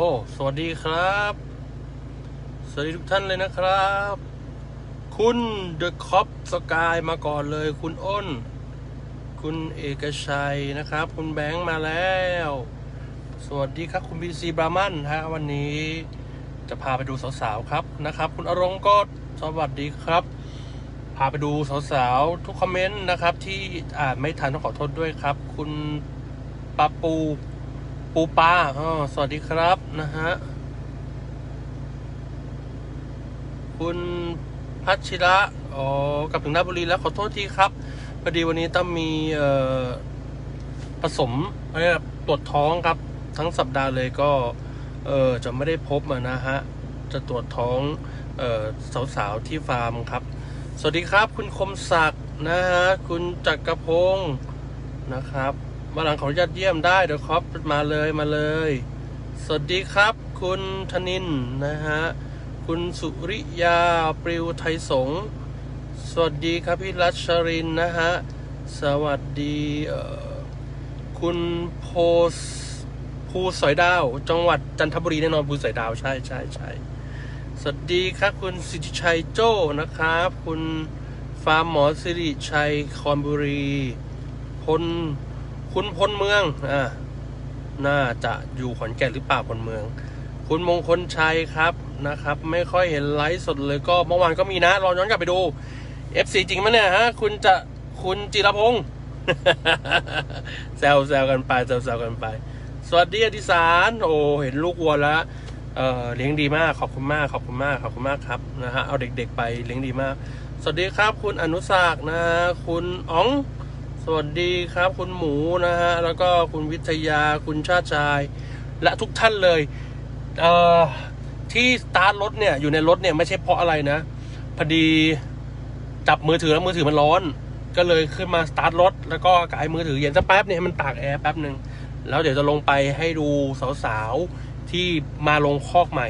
โอ้ สวัสดีครับ สวัสดีทุกท่านเลยนะครับ คุณเดอะคอปสกายมาก่อนเลย คุณอ้น คุณเอกชัยนะครับ คุณแบงค์มาแล้ว สวัสดีครับ คุณบีซีบรามันฮะวันนี้จะพาไปดูสาวๆครับนะครับ คุณอรงค์ก็สวัสดีครับ พาไปดูสาวๆทุกคอมเมนต์นะครับ ที่อ่านไม่ทันต้องขอโทษด้วยครับ คุณปาปู ปูปลาอ๋อสวัสดีครับนะฮะ คุณพัชิระอ๋อกลับถึงราชบุรีแล้วขอโทษทีครับพอดีวันนี้ต้องมีเอ่อผสมอะไรนะตรวจท้องครับ ทั้งสัปดาห์เลยก็เออจะไม่ได้พบนะฮะ จะตรวจท้องเอ่อสาวๆที่ฟาร์มครับ สวัสดีครับ คุณคมศักดิ์นะฮะ คุณจักรพงศ์นะครับ วันหลังขออนุญาตเยี่ยมได้เดี๋ยวครับมาเลยมาเลย สวัสดีครับ คุณธนินนะฮะ คุณสุริยาปริวไทยสง สวัสดีครับพี่รัชรินนะฮะ สวัสดีคุณโพสภูสอยดาว จังหวัดจันทบุรีแน่นอนภูสอยดาวใช่ใช่ใช่สวัสดีครับ คุณสิทธิชัยโจ้นะครับ คุณฟาร์มหมอสิริชัยคอนบุรีพล คุณพลเมืองอ่าน่าจะอยู่ขอนแก่นหรือเปล่าพลเมือง คุณมงคลชัยครับนะครับ ไม่ค่อยเห็นไลฟ์สดเลยก็เมื่อวานก็มีนะลองย้อนกลับไปดู FC จริงไหมเนี่ยฮะคุณจะคุณจิรพงศ์แซวแซวกันไปแซวแซวกันไป สวัสดีอดิสารโอ้เห็นลูกวัวแล้วเออเลี้ยงดีมากขอบคุณมากขอบคุณมากขอบคุณมากครับนะฮะเอาเด็กๆไปเลี้ยงดีมาก สวัสดีครับ คุณอนุศักดิ์นะคุณอ๋อง วัสดีครับคุณหมูนะฮะ แล้วก็คุณวิทยาคุณชาติชาย และทุกท่านเลยเอ่อที่สตาร์ทรถเนี่ยอยู่ในรถเนี่ยไม่ใช่เพราะอะไรนะพอดีจับมือถือแล้วมือถือมันร้อน ก็เลยขึ้นมาสตาร์ทรถแล้วก็กายมือถือเย็นสักแป๊บเนี่ยให้มันตากแอร์แป๊บหนึ่งแล้วเดี๋ยวจะลงไปให้ดูสาวๆที่มาลงคอกใหม่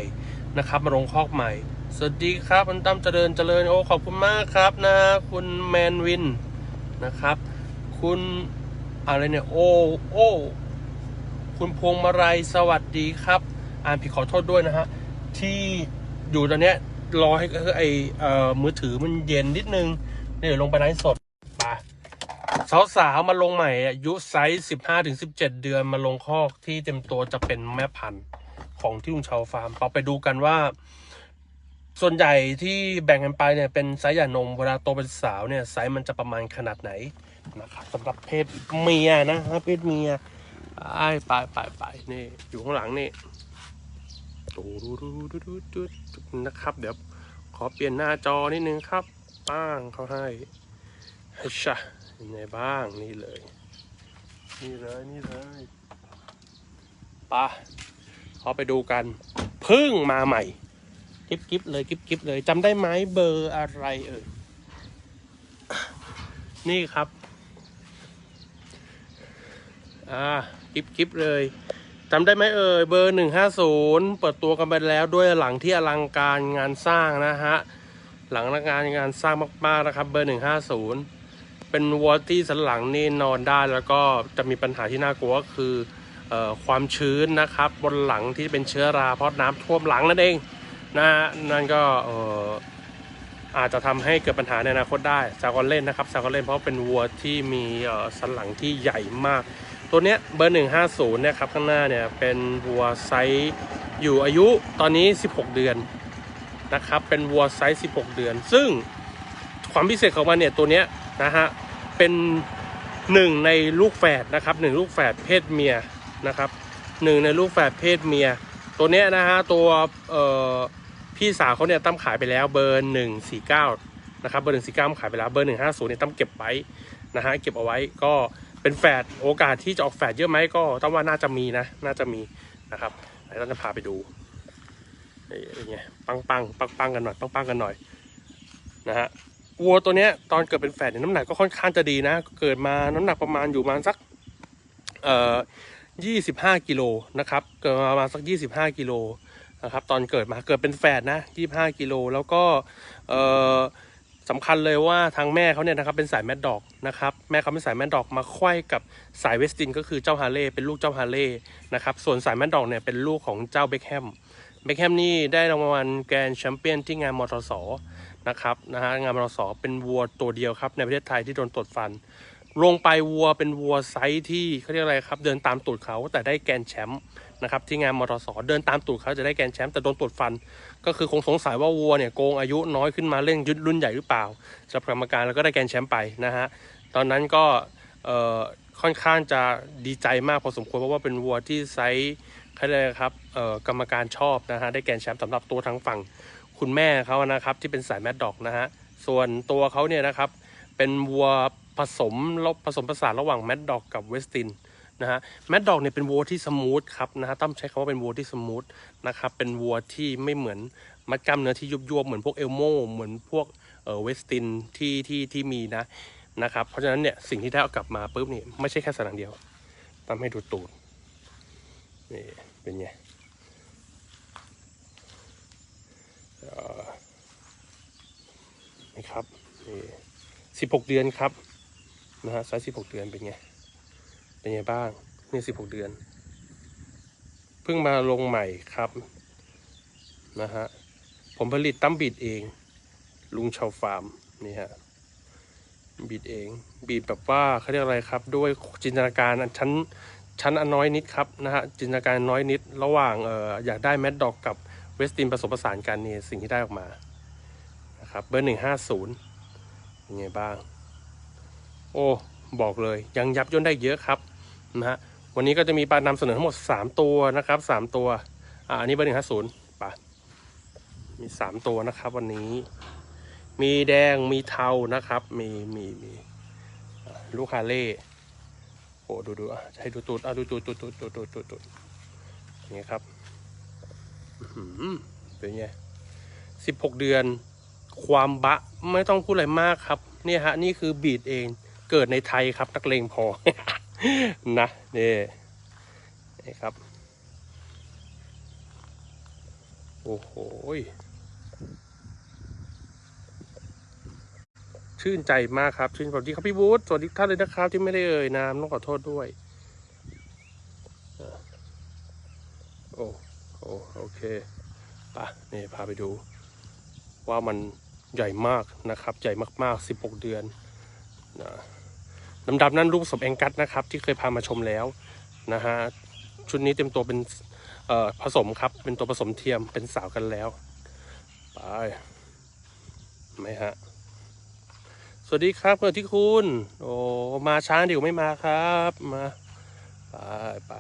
นะครับ มาลงคอกใหม่ สวัสดีครับคุณตั้มเจริญเจริญโอ้ขอบคุณมากครับนะคุณแมนวินนะครับ คุณอะไรเนี่ยโอโอคุณพวงมาลัยสวัสดีครับ อ่านผิดขอโทษด้วยนะฮะ ที่อยู่ตอนเนี้ยรอให้ไอเอ่อมือถือมันเย็นนิดนึงเดี๋ยวลงไปไลฟ์สดไปสาวๆมาลงใหม่อายุไซส์สิบห้าถึงสิบเจ็ดเดือนมาลงคอกที่เต็มตัวจะเป็นแม่พันธุ์ของที่ลุงชาวฟาร์มเราไปดูกันว่า ส่วนใหญ่ที่แบ่งกันไปเนี่ยเป็นไซส์หย่านมเวลาโตเป็นสาวเนี่ยไซส์มันจะประมาณขนาดไหน นะครับสำหรับเพศเมียนะครับเพศเมียไอ้ไปไปไปนี่อยู่ข้างหลังนี่ดูดูดูดูดูดูนะครับ เดี๋ยวขอเปลี่ยนหน้าจอนิดนึงครับป้างเขาให้ให้ชะยังไงบ้างนี่เลย นี่เลยนี่เลยปะขอไปดูกันพึ่งมาใหม่กิ๊บกิ๊บเลยกิ๊บกิ๊บเลยจำได้ไหมเบอร์อะไรเอ่ยนี่ครับ อ่ากิบกิบเลยจำได้ไหมเอ่ยเบอร์หนึ่งห้าศูนย์เปิดตัวกันไปแล้วด้วยหลังที่อลังการงานสร้างนะฮะ หลังงานงานสร้างมากๆนะครับ เบอร์หนึ่งห้าศูนย์เป็นวัวที่สันหลังนี่นอนได้แล้วก็จะมีปัญหาที่น่ากลัวก็คือออความชื้นนะครับ บนหลังที่เป็นเชื้อราเพราะน้ำท่วมหลังนั่นเองนะฮะนั่นก็อออาจจะทำให้เกิดปัญหาในอนาคตได้ซากอนเล่นนะครับซากอนเล่นเพราะเป็นวัวที่มีสันหลังที่ใหญ่มาก ตัวเนี้ยเบอร์ 150เนี่ยครับข้างหน้าเนี่ยเป็นวัวไซส์อยู่อายุตอนนี้ 16 เดือนนะครับเป็นวัวไซส์ 16 เดือน ซึ่งความพิเศษของมันเนี่ยตัวเนี้ยนะฮะเป็นหนึ่งในลูกแฝดนะครับหนึ่งลูกแฝดเพศเมียนะครับหนึ่งในลูกแฝดเพศเมีย ตัวเนี้ยนะฮะตัวพี่สาวเขาเนี่ยตั้มขายไปแล้วเบอร์หนึ่งสี่เก้านะครับเบอร์หนึ่งสี่เก้าขายไปแล้วเบอร์หนึ่งห้าศูนย์เนี่ยตั้มเก็บไว้นะฮะเก็บเอาไว้ก็ เป็นแฝดโอกาสที่จะออกแฝดเยอะไหมก็ต้องว่าน่าจะมีนะ น่าจะมีนะครับเดี๋ยวเราจะพาไปดูนี่เป็นไงปังปังปังปังกันหน่อยปังปังกันหน่อยนะฮะวัวตัวเนี้ยตอนเกิดเป็นแฝดเนี่ยน้ำหนักก็ค่อนข้างจะดีนะ เกิดมาน้ำหนักประมาณอยู่ประมาณสักเอ่อยี่สิบห้ากิโลนะครับ เกิดมาประมาณสักยี่สิบห้ากิโลนะครับ ตอนเกิดมาเกิดเป็นแฝดนะ25กิโลแล้วก็เอ่อ สำคัญเลยว่าทางแม่เขาเนี่ยนะครับเป็นสายแมดดอกนะครับแม่เขาเป็นสายแมดดอกมาควายกับสายเวสตินก็คือเจ้าฮาร์เลย์เป็นลูกเจ้าฮาร์เลย์นะครับส่วนสายแมดดอกเนี่ยเป็นลูกของเจ้าเบคแฮมเบคแฮมนี่ได้รางวัลแกรนด์แชมเปี้ยนที่งานมอเตอร์สนะครับนะฮะงานมอเตอร์สเป็นวัวตัวเดียวครับในประเทศไทยที่โดนตรวจฟันลงไปวัวเป็นวัวไซส์ที่เขาเรียกอะไรครับ เดินตามตูดเขาแต่ได้แกนแชมป์นะครับที่งานมอเตอร์สเดินตามตูดเขาจะได้แกนแชมป์แต่โดนตรวจฟัน ก็คือคงสงสัยว่าวัวเนี่ยโกงอายุน้อยขึ้นมาเล่นยุดรุ่นใหญ่หรือเปล่าสำหรับกรรมการแล้วก็ได้แกนแชมป์ไปนะฮะตอนนั้นก็ค่อนข้างจะดีใจมากพอสมควรเพราะว่าเป็นวัวที่ไซส์เขาเรียครับกรรมการชอบนะฮะได้แกนแชมป์สำหรับตัวทางฝั่งคุณแม่เขานะครับที่เป็นสายแมดด็อกนะฮะส่วนตัวเขาเนี่ยนะครับเป็นวัวผสมผสมผสานระหว่างแมดด็อกกับเวสติน นะฮะแมดดอกเนี่ยเป็นวัวที่สมูทครับนะฮะต้องใช้คำว่าเป็นวัวที่สมูทนะครับเป็นวัวที่ไม่เหมือนมัดกล้ามเนื้อที่ยุบยวบเหมือนพวกเอลโมเหมือนพวกเออเวสตินที่ที่ที่มีนะนะครับเพราะฉะนั้นเนี่ยสิ่งที่ได้เอากลับมาปุ๊บนี่ไม่ใช่แค่สนหลังเดียวทำให้ดูตูดนี่เป็นไงนี่ครับนี่สิบหกเดือนครับนะฮะไซส์สิบหกเดือนเป็นไง เป็นไงบ้างนี่สิบหกเดือน เพิ่งมาลงใหม่ครับนะฮะผมผลิตตั้มบีดเอง ลุงชาวฟาร์มนี่ฮะบีดเองบีดแบบว่าเขาเรียกอะไรครับ ด้วยจินตนาการอันชั้นชั้นอันน้อยนิดครับนะฮะจินตนาการน้อยนิด ระหว่างเอออยากได้แมดดอกกับเวสตินผสมผสานกันนี่สิ่งที่ได้ออกมานะครับเบอร์หนึ่งห้าศูนย์เป็นไงบ้าง โอ้ บอกเลยยังยับย่นได้เยอะครับนะฮะวันนี้ก็จะมีปลานำเสนอทั้งหมด 3 ตัวนะครับ3ตัวอ่าอันนี้เบอร์หนึ่งห้าศูนย์ปะมี 3 ตัวนะครับวันนี้ มีแดงมีเทานะครับ มีมีมีลูกคาเล่โอ้ดูดูอะให้ดูตูดอะดูตูดตูดตูดตูดตูดตูดตูดอย่ครับเป็นไงสิบหกเดือน ความบะไม่ต้องพูดอะไรมากครับ เนี่ยฮะ นี่คือบีดเอง เกิดในไทยครับนักเลงพอ นะนี่นี่ครับ โอ้โหชื่นใจมากครับชื่นสวัสดีครับพี่วูดสวัสดีท่านเลยนะครับ ที่ไม่ได้เอ่ยนามต้องขอโทษด้วยโอ้โอ้โอเคป่ะนี่พาไปดู ว่ามันใหญ่มากนะครับ ใหญ่มากๆ 16 เดือนนะ ดำๆนั่นรูปผสมแองกัสนะครับ ที่เคยพามาชมแล้วนะฮะชุดนี้เต็มตัวเป็นผสมครับ เป็นตัวผสมเทียมเป็นสาวกันแล้วไปไหมฮะสวัสดีครับเพื่อนที่คุณ โอ้มาช้าเดี๋ยวไม่มาครับมาไปไป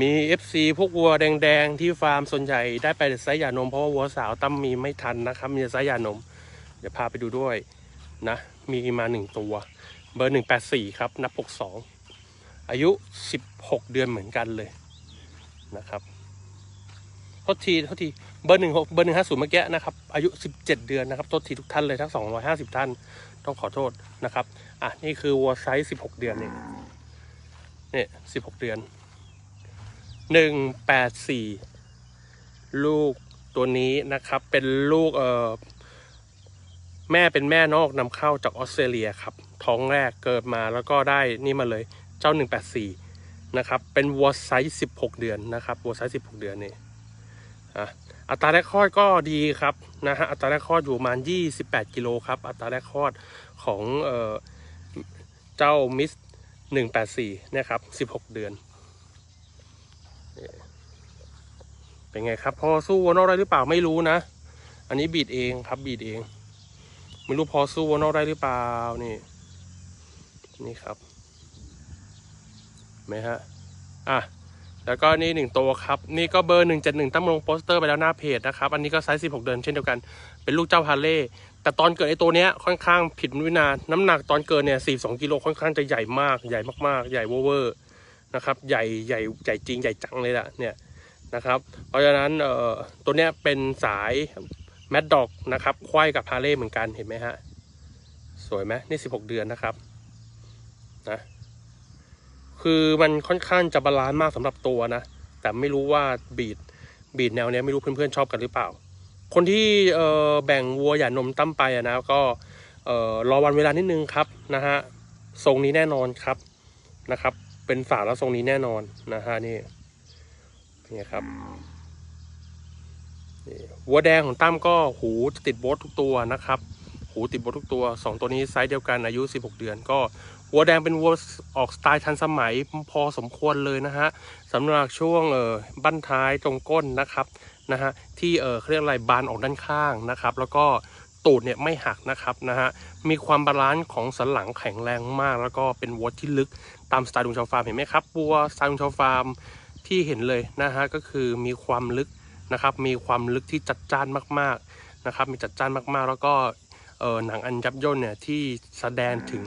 มี FC พวกวัวแดงๆ ที่ฟาร์มส่วนใหญ่ได้ไปแต่ไซส์หยานม เพราะว่าวัวสาวตั้มมีไม่ทันนะครับ มีไซส์หยานม เดี๋ยวพาไปดูด้วยนะ มีมาหนึ่งตัว เบอร์หนึ่งแปดสี่ครับ นับหกสองอายุสิบหกเดือนเหมือนกันเลยนะครับโทษทีโทษทีเบอร์หนึ่งหกเบอร์หนึ่งห้าศูนย์เมื่อกี้นะครับอายุสิบเจ็ดเดือนนะครับโทษทีทุกท่านเลยทั้งสองร้อยห้าสิบท่านต้องขอโทษนะครับอะนี่คือวัวไซส์สิบหกเดือนเองเนี่ยสิบหกเดือนหนึ่งแปดสี่ลูกตัวนี้นะครับ เป็นลูกเอ่อ แม่เป็นแม่นอกนำเข้าจากออสเตรเลียครับ ท้องแรกเกิดมาแล้วก็ได้นี่มาเลยเจ้าหนึ่งแปดสี่นะครับ เป็นวัวไซส์สิบหกเดือนนะครับวัวไซส์สิบหกเดือนนี่อะอัตราแรกคลอดก็ดีครับนะฮะอัตราแรกคลอดอยู่ประมาณยี่สิบแปดกิโลครับ อัตราแรกคลอดของเอ่อเจ้ามิสหนึ่งแปดสี่นี่ยครับสิบหกเดือน เป็นไงครับ พอสู้วอนอกได้หรือเปล่าไม่รู้นะ อันนี้บีดเองครับบีดเอง ไม่รู้พอสู้วนอกได้หรือเปล่านี่ นี่ครับไหมฮะอะแล้วก็นี่หนึ่งตัวครับ นี่ก็เบอร์หนึ่งเจ็ดหนึ่งตั้งลงโปสเตอร์ไปแล้วหน้าเพจนะครับ อันนี้ก็ไซส์สิบหกเดือนเช่นเดียวกัน เป็นลูกเจ้าฮาร์เลย์แต่ตอนเกิดไอ้ตัวเนี้ยค่อนข้างผิดวินา น้ำหนักตอนเกิดเนี่ยสี่สองกิโลค่อนข้างจะใหญ่มาก ใหญ่มากๆ ใหญ่เวอร์นะครับ ใหญ่ใหญ่ใหญ่จริงใหญ่จังเลยล่ะเนี่ยนะครับ เพราะฉะนั้นเอ่อตัวเนี้ยเป็นสาย แมดด็อกนะครับควายกับฮาเลย์เหมือนกันเห็นไหมฮะ สวยไหมนี่สิบหกเดือนนะครับนะคือมันค่อนข้างจะบาลานซ์มากสำหรับตัวนะ แต่ไม่รู้ว่าบีดบีดแนวเนี้ยไม่รู้เพื่อนๆชอบกันหรือเปล่า คนที่เอ่อแบ่งวัวหย่านมตั้มไปอะนะก็เอ่อรอวันเวลานิดนึงครับนะฮะทรงนี้แน่นอนครับนะครับ เป็นฝาแล้วทรงนี้แน่นอนนะฮะนี่นี่ครับ วัวแดงของตั้มก็หูติดโบททุกตัวนะครับ หูติดโบททุกตัวสองตัวนี้ไซส์เดียวกันอายุ 16 เดือน ก็วัวแดงเป็นวัวออกสไตล์ทันสมัยพอสมควรเลยนะฮะสำหรับช่วงเอ่อบั้นท้ายตรงก้นนะครับนะฮะที่เออเขาเรียกอะไรบานออกด้านข้างนะครับ แล้วก็ตูดเนี่ยไม่หักนะครับนะฮะมีความบาลานซ์ของสันหลังแข็งแรงมาก แล้วก็เป็นวัวที่ลึกตามสไตล์ดุงชาวฟาร์มเห็นไหมครับวัวสไตล์ดุงชาวฟาร์มที่เห็นเลยนะฮะก็คือมีความลึก นะครับ มีความลึกที่จัดจ้านมากๆนะครับ มีจัดจ้านมากๆ แล้วก็เออหนังอันยับย่นเนี่ยที่แสดงถึง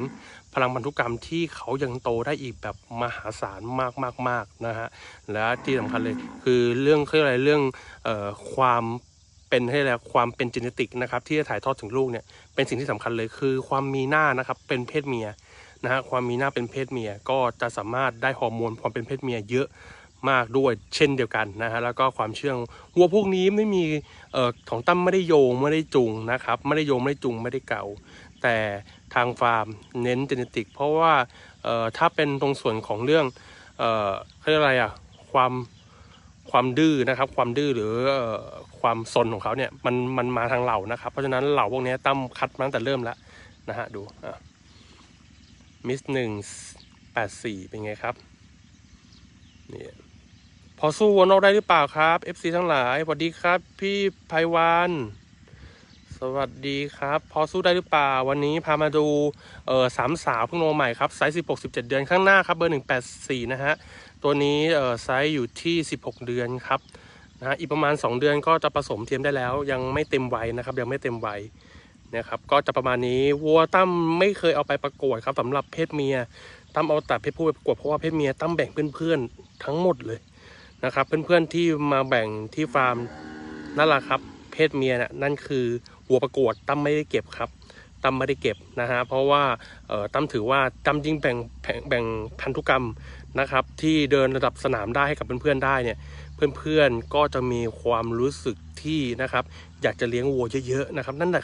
พลังพันธุกรรมที่เขายังโตได้อีกแบบมหาศาลมากมากมากนะฮะและที่สำคัญเลยคือเรื่องคืออะไรเรื่องเอ่อความเป็นให้แล้วความเป็นจีเนติกนะครับที่จะถ่ายทอดถึงลูกเนี่ยเป็นสิ่งที่สำคัญเลยคือความมีหน้านะครับเป็นเพศเมียนะฮะความมีหน้าเป็นเพศเมียก็จะสามารถได้ฮอร์โมนความเป็นเพศเมียเยอะ มากด้วยเช่นเดียวกันนะฮะแล้วก็ความเชื่องวัวพวกนี้ไม่มีเอ่อของตั้มไม่ได้โยงไม่ได้จุงนะครับไม่ได้โยงไม่ได้จุงไม่ได้เก่า แต่ทางฟาร์มเน้นเจเนติก เพราะว่าเอ่อถ้าเป็นตรงส่วนของเรื่องเอ่อเขาเรียกอะไรอะความความดื้อนะครับความดื้อหรือความซนของเขาเนี่ยมันมันมาทางเหล่านะครับ เพราะฉะนั้นเหล่าพวกนี้ตั้มคัดมาตั้งแต่เริ่มแล้วนะฮะดูอะมิสหนึ่งแปดสี่เป็นไงครับนี่ พอสู้วัวนอกได้หรือเปล่าครับ FC ทั้งหลายสวัสดีครับ พี่ไพวันสวัสดีครับ พอสู้ได้หรือเปล่า วันนี้พามาดูเออสามสาวเพิ่งลงใหม่ครับไซส์สิบหกสิบเจ็ดเดือนข้างหน้าครับเบอร์หนึ่งแปดสี่นะฮะตัวนี้เออไซส์อยู่ที่สิบหกเดือนครับนะฮะอีกประมาณสองเดือนก็จะผสมเทียมได้แล้ว ยังไม่เต็มวัยนะครับ ยังไม่เต็มวัยนะครับก็จะประมาณนี้วัวตั้มไม่เคยเอาไปประกวดครับสำหรับเพศเมียตั้มเอาแต่เพศผู้ไปประกวดเพราะว่าเพศเมียตั้มแบ่งเพื่อนๆทั้งหมดเลย นะครับ เพื่อนๆที่มาแบ่งที่ฟาร์มนั่นแหละครับ เพศเมียน่ะนั่นคือวัวประกวดตั้มไม่ได้เก็บครับตั้มไม่ได้เก็บนะฮะเพราะว่าตั้มถือว่าตั้มยิ่งแบ่งแบ่งแบ่งพันธุกรรมนะครับ ที่เดินระดับสนามได้ให้กับเพื่อนๆได้เนี่ยเพื่อนๆก็จะมีความรู้สึกที่นะครับ อยากจะเลี้ยงวัวเยอะๆนะครับ นั่นแหละ